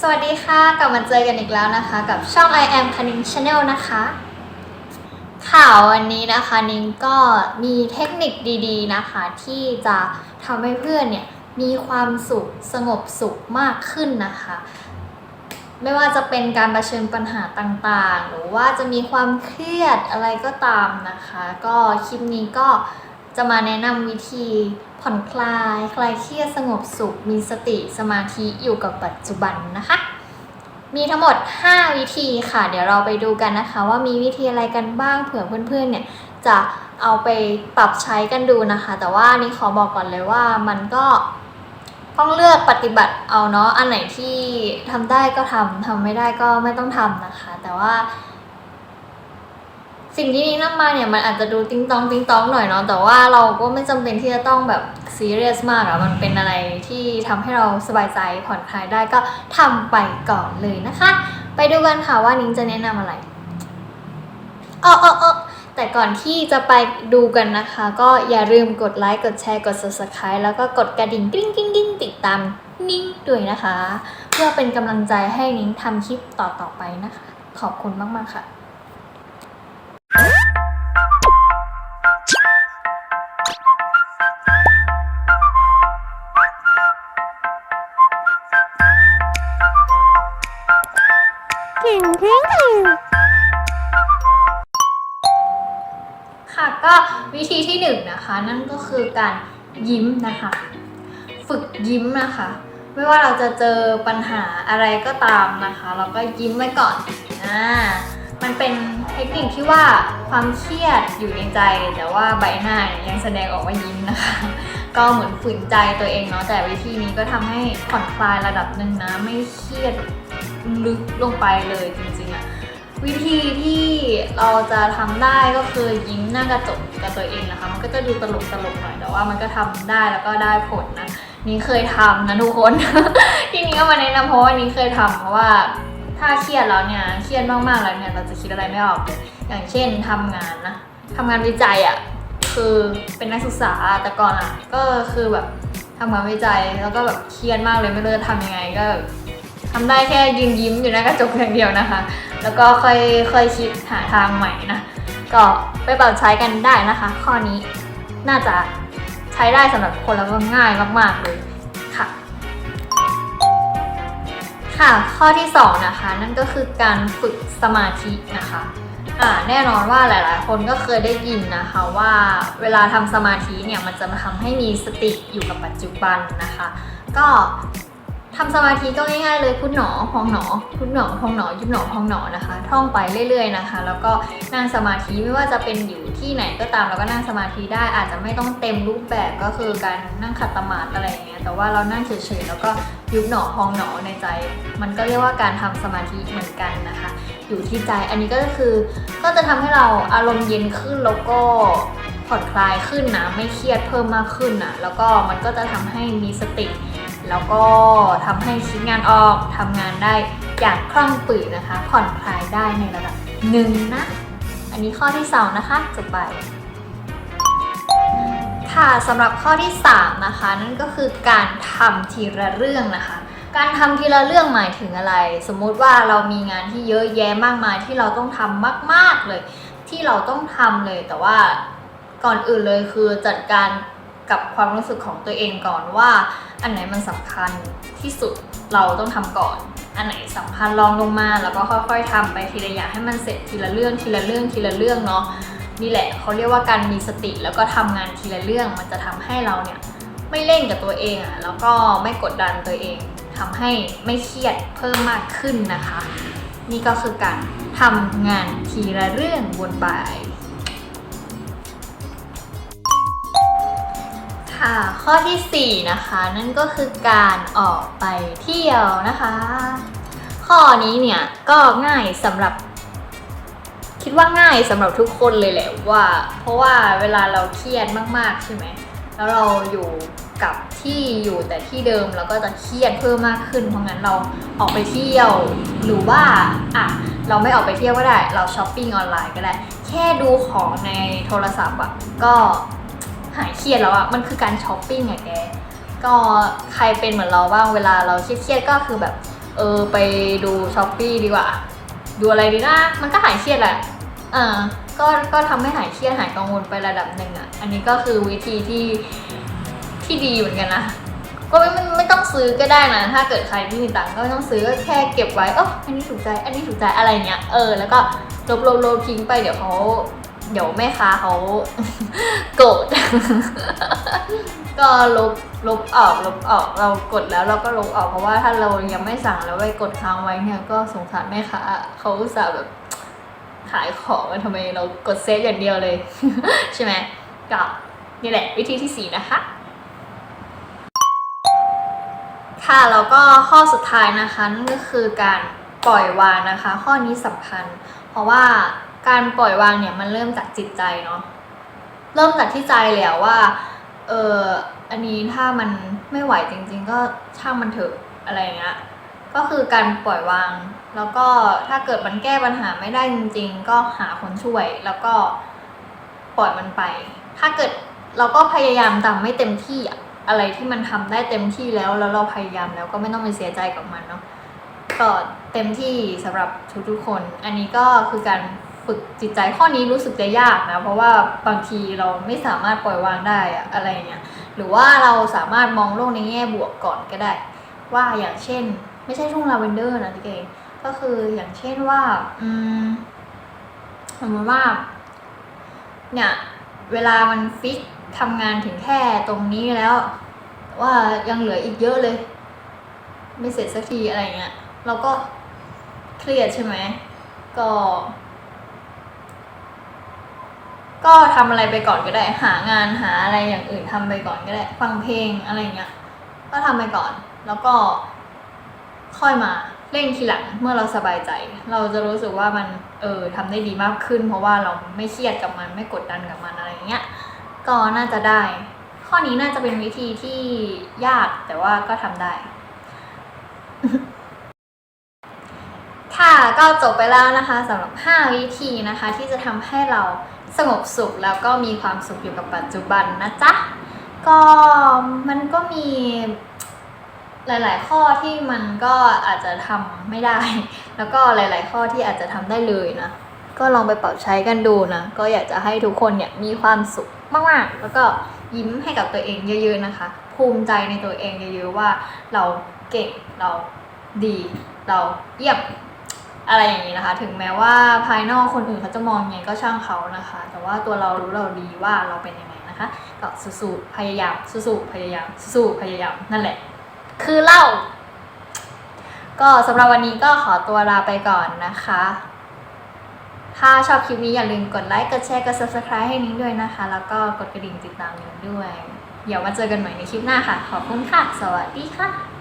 สวัสดีค่ะ กลับมาเจอกันอีกแล้วนะคะ กับช่อง I am คณิง Channel นะคะ ข่าววันนี้นะคะนิ้งก็มีเทคนิคดีๆนะคะ ที่จะทำให้เพื่อนเนี่ยมีความสุขสงบสุขมากขึ้นนะคะ ไม่ว่าจะเป็นการเผชิญปัญหาต่างๆ หรือว่าจะมีความเครียดอะไรก็ตามนะคะ ก็คลิปนี้ก็ จะมาแนะนำวิธีผ่อนคลาย คลายเครียดสงบสุข มีสติสมาธิอยู่กับปัจจุบันนะคะ มีทั้งหมด 5 วิธีค่ะ เดี๋ยวเราไปดูกันนะคะ ว่ามีวิธีอะไรกันบ้างเผื่อเพื่อนๆเนี่ยจะเอาไปปรับใช้กันดูนะคะ แต่ว่านี่ขอบอกก่อนเลยว่ามันก็ต้องเลือกปฏิบัติเอาเนาะอันไหนที่ทำได้ก็ทำทำไม่ได้ก็ไม่ต้องทำนะคะ แต่ว่า สิ่งที่นี้นำมาเนี่ยมันอาจจะดูติ้งตองติ้งตองหน่อยเนาะแต่ว่าเราก็ไม่จำเป็นที่จะต้องแบบซีเรียสมากอะมันเป็นอะไรที่ทำให้เราสบายใจผ่อนคลายได้ก็ทำไปก่อนเลยนะคะ ไปดูกันค่ะว่านิ้งจะแนะนำอะไรอ๋ออ๋อแต่ก่อนที่จะไปดูกันนะคะ ก็อย่าลืมกดไลค์กดแชร์กด subscribe แล้วก็กดกระดิ่งกริ๊งกริ๊งกริ๊งติดตามนิ้งด้วยนะคะ เพื่อเป็นกำลังใจให้นิ้งทำคลิปต่อๆไปนะคะ ขอบคุณมากๆค่ะ วิธีที่หนึ่งนะคะนั่นก็คือการยิ้มนะคะ ฝึกยิ้มนะคะ ไม่ว่าเราจะเจอปัญหาอะไรก็ตามนะคะ เราก็ยิ้มไว้ก่อนอ่ามันเป็นเทคนิคที่ว่าความเครียดอยู่ในใจ แต่ว่าใบหน้ายังแสดงออกว่ายิ้มนะคะ ก็เหมือนฝืนใจตัวเองเนาะแต่วิธีนี้ก็ทำให้ผ่อนคลายระดับหนึ่งนะ ไม่เครียดลึกลงไปเลยจริงๆอะ วิธีที่เราจะทำได้ก็คือยิ้มหน้ากระจกกับตัวเองนะคะ มันก็จะดูตลกตลกๆหน่อยแต่ว่ามันก็ทำได้แล้วก็ได้ผลนะนี่เคยทำนะทุกคน ที่นี้ก็มาแนะนำเพราะว่านี่เคยทำเพราะว่าถ้าเครียดแล้วเนี่ยเครียดมากๆแล้วเนี่ยเราจะคิดอะไรไม่ออก อย่างเช่นทำงานนะทำงานวิจัยอะ่ะคือเป็นนักศึกษาแต่ก่อนอะ่ะก็คือแบบทำงานวิจัยแล้วก็แบบเครียดมากเลยไม่รู้จะทำยังไงก็ทำได้แค่ยืนยิ้มอยู่หน้ากระจกอย่างเดียวนะคะ แล้วก็ค่อยค่อยคิดหาทางใหม่นะ ก็ไปปรับใช้กันได้นะคะ ข้อนี้น่าจะใช้ได้สำหรับคนแล้วก็ง่ายมาก ๆ เลยค่ะ ค่ะ ข้อที่สองนะคะ นั่นก็คือการฝึกสมาธินะคะอ่าแน่นอนว่าหลาย ๆ คนก็เคยได้ยินนะคะว่าเวลาทำสมาธิเนี่ยมันจะมาทำให้มีสติอยู่กับปัจจุบันนะคะ ก็ ทำสมาธิก็ง่ายๆเลยพุทหนอพองหนอพุทหนอพองหนอยุบหนอพองหนอนะคะ ท่องไปเรื่อยๆนะคะ แล้วก็นั่งสมาธิไม่ว่าจะเป็นอยู่ที่ไหนก็ตามเราก็นั่งสมาธิได้อาจจะไม่ต้องเต็มรูปแบบก็คือการนั่งขัดสมาธิอะไรอย่างเงี้ยแต่ว่าเรานั่งเฉยๆแล้วก็ยุบหนอพองหนอในใจ มันก็เรียกว่าการทำสมาธิเหมือนกันนะคะ อยู่ที่ใจอันนี้ก็คือก็จะทำให้เราอารมณ์เย็นขึ้นแล้วก็ผ่อนคลายขึ้นนะไม่เครียดเพิ่มมากขึ้นนะแล้วก็มันก็จะทำให้มีสติ แล้วก็ทำให้คิดงานออกทำงานได้อย่างคล่องปลือนะคะ ผ่อนคลายได้ในระดับหนึ่งนะ อันนี้ข้อที่สองนะคะจบไป ค่ะสำหรับข้อที่ 3 นะคะ นั่นก็คือการทำทีละเรื่องนะคะ การทำทีละเรื่องหมายถึงอะไร สมมุติว่าเรามีงานที่เยอะแยะมากมายที่เราต้องทำมาก ๆเลย ที่เราต้องทำเลยแต่ว่าก่อนอื่นเลยคือจัดการ กับความรู้สึกของตัวเองก่อนว่า อันไหนมันสำคัญที่สุดเราต้องทำก่อน อันไหนสำคัญลองลงมาแล้วก็ค่อย ๆทำไปทีละอย่างให้มันเสร็จทีละเรื่องทีละเรื่องทีละเรื่องเนาะนี่แหละเขาเรียกว่าการมีสติแล้วก็ทำงานทีละเรื่องมันจะทำให้เราเนี่ยไม่เล่นกับตัวเองอะ่ะแล้วก็ไม่กดดันตัวเองทำให้ไม่เครียดเพิ่มมากขึ้นนะคะ นี่ก็คือการทำงานทีละเรื่องบนบา ค่ะข้อทีสี่ 4 นะคะ นั่นก็คือการออกไปเที่ยวนะคะ ข้อนี้เนี่ยก็ง่ายสำหรับ คิดว่าง่ายสำหรับทุกคนเลยแหละว่า เพราะว่าเวลาเราเครียดมากๆใช่ไหมแล้วเราอยู่กับที่อยู่แต่ที่เดิมเราก็จะเครียดเพิ่มมากขึ้น เพราะงั้นเราออกไปเที่ยวหรือว่าอะเราไม่ออกไปเที่ยวก็ได้ เราช้อปปิ้งออนไลน์ก็ได้ แค่ดูของในโทรศัพท์อะก็ หายเครียดแล้วอะมันคือการช้อปปิ้งอะแก ก็ใครเป็นเหมือนเราบ้างเวลาเราเครียดๆก็คือแบบ เออไปดูช้อปปี้ดีกว่า ดูอะไรดีนะ มันก็หายเครียดแหละอ่าก็ก็ทำให้หายเครียดหายกังวลไประดับหนึ่งอะ อันนี้ก็คือวิธีที่ที่ดีเหมือนกันนะ ก็ไม่ไม่ต้องซื้อก็ได้นะ ถ้าเกิดใครที่มีตังค์ก็ไม่ต้องซื้อก็แค่เก็บไว้เอออันนี้ถูกใจ อันนี้ถูกใจอะไรเงี้ย เออ แล้วก็ลบลบลบทิ้งไปเดี๋ยวเขา เดี๋ยวแม่ค้าเขาโกรธ ก็ลบลบออกลบออกเรากดแล้วเราก็ลบออกเพราะว่าถ้าเรายังไม่สั่งแล้วไปกดค้างไว้เนี่ยก็สงสารแม่ค้าเขาอุตส่าห์แบบขายของทำไมเรากดเซฟอย่างเดียวเลย ใช่ไหมก็นี่แหละวิธีที่สี่นะคะค่ะแล้วก็ข้อสุดท้ายนะคะนั่นก็คือการปล่อยวางนะคะ ข้อนี้สำคัญ เพราะว่า การปล่อยวางเนี่ยมันเริ่มจากจิตใจเนาะเริ่มจากที่ใจเลยอะว่าเอออันนี้ถ้ามันไม่ไหวจริง ๆ ก็ช่างมันเถอะอะไรเงี้ยก็คือการปล่อยวาง แล้วก็ถ้าเกิดมันแก้ปัญหาไม่ได้จริง ๆ ก็หาคนช่วย แล้วก็ปล่อยมันไป ถ้าเกิดเราก็พยายามทำไม่เต็มที่อะอะไรที่มันทำได้เต็มที่แล้วแล้วเราพยายามแล้วก็ไม่ต้องไปเสียใจกับมันเนาะก็เต็มที่สำหรับทุกๆคน อันนี้ก็คือการ ฝึกจิตใจข้อนี้รู้สึกจะยากนะเพราะว่าบางทีเราไม่สามารถปล่อยวางได้อะอะไรเงี้ยหรือว่าเราสามารถมองโลกในแง่บวกก่อนก็ได้ ว่าอย่างเช่น ไม่ใช่ช่วงลาเวนเดอร์นะที่เองก็คืออย่างเช่นว่าอืมสมมติว่า เนี่ย เวลามันฟิกทำงานถึงแค่ตรงนี้แล้ว ว่ายังเหลืออีกเยอะเลย ไม่เสร็จสักทีอะไรเงี้ยเราก็เครียดใช่ไหมก็ ก็ทำอะไรไปก่อนก็ได้ หางานหาอะไรอย่างอื่นทำไปก่อนก็ได้ ฟังเพลงอะไรเงี้ย ก็ทำไปก่อน แล้วก็ ค่อยมาเร่งทีหลังเมื่อเราสบายใจ เราจะรู้สึกว่ามันเออทำได้ดีมากขึ้น เพราะว่าเราไม่เครียดกับมันไม่กดดันกับมันอะไรเงี้ย ก็น่าจะได้ ข้อนี้น่าจะเป็นวิธีที่ยากแต่ว่าก็ทำได้ ค่ะก็จบไปแล้วนะคะสำหรับ 5 วิธีนะคะ ที่จะทำให้เรา สงบสุขแล้วก็มีความสุขอยู่กับปัจจุบันนะจ๊ะ ก็มันก็มีหลาย ๆ ข้อที่มันก็อาจจะทำไม่ได้ แล้วก็หลาย ๆ ข้อที่อาจจะทำได้เลยนะ ก็ลองไปปรับใช้กันดูนะ ก็อยากจะให้ทุกคนเนี่ยมีความสุขมาก ๆ แล้วก็ยิ้มให้กับตัวเองเยอะ ๆ นะคะ ภูมิใจในตัวเองเยอะ ๆ ว่าเราเก่งเราดี เราเยี่ยม อะไรอย่างนี้นะคะ ถึงแม้ว่าภายนอกคนอื่นเขาจะมองยังไงก็ช่างเขานะคะ แต่ว่าตัวเรารู้เราดีว่าเราเป็นยังไงนะคะก็สู้ๆพยายามสู้ๆพยายามสู้ๆพยายามนั่นแหละ คือเล่า ก็สำหรับวันนี้ก็ขอตัวลาไปก่อนนะคะ ถ้าชอบคลิปนี้อย่าลืมกดไลค์กดแชร์กด subscribe ให้นิ้งด้วยนะคะ แล้วก็กดกระดิ่งติดตามนิ้งด้วย เดี๋ยวมาเจอกันใหม่ในคลิปหน้าค่ะ ขอบคุณค่ะ สวัสดีค่ะ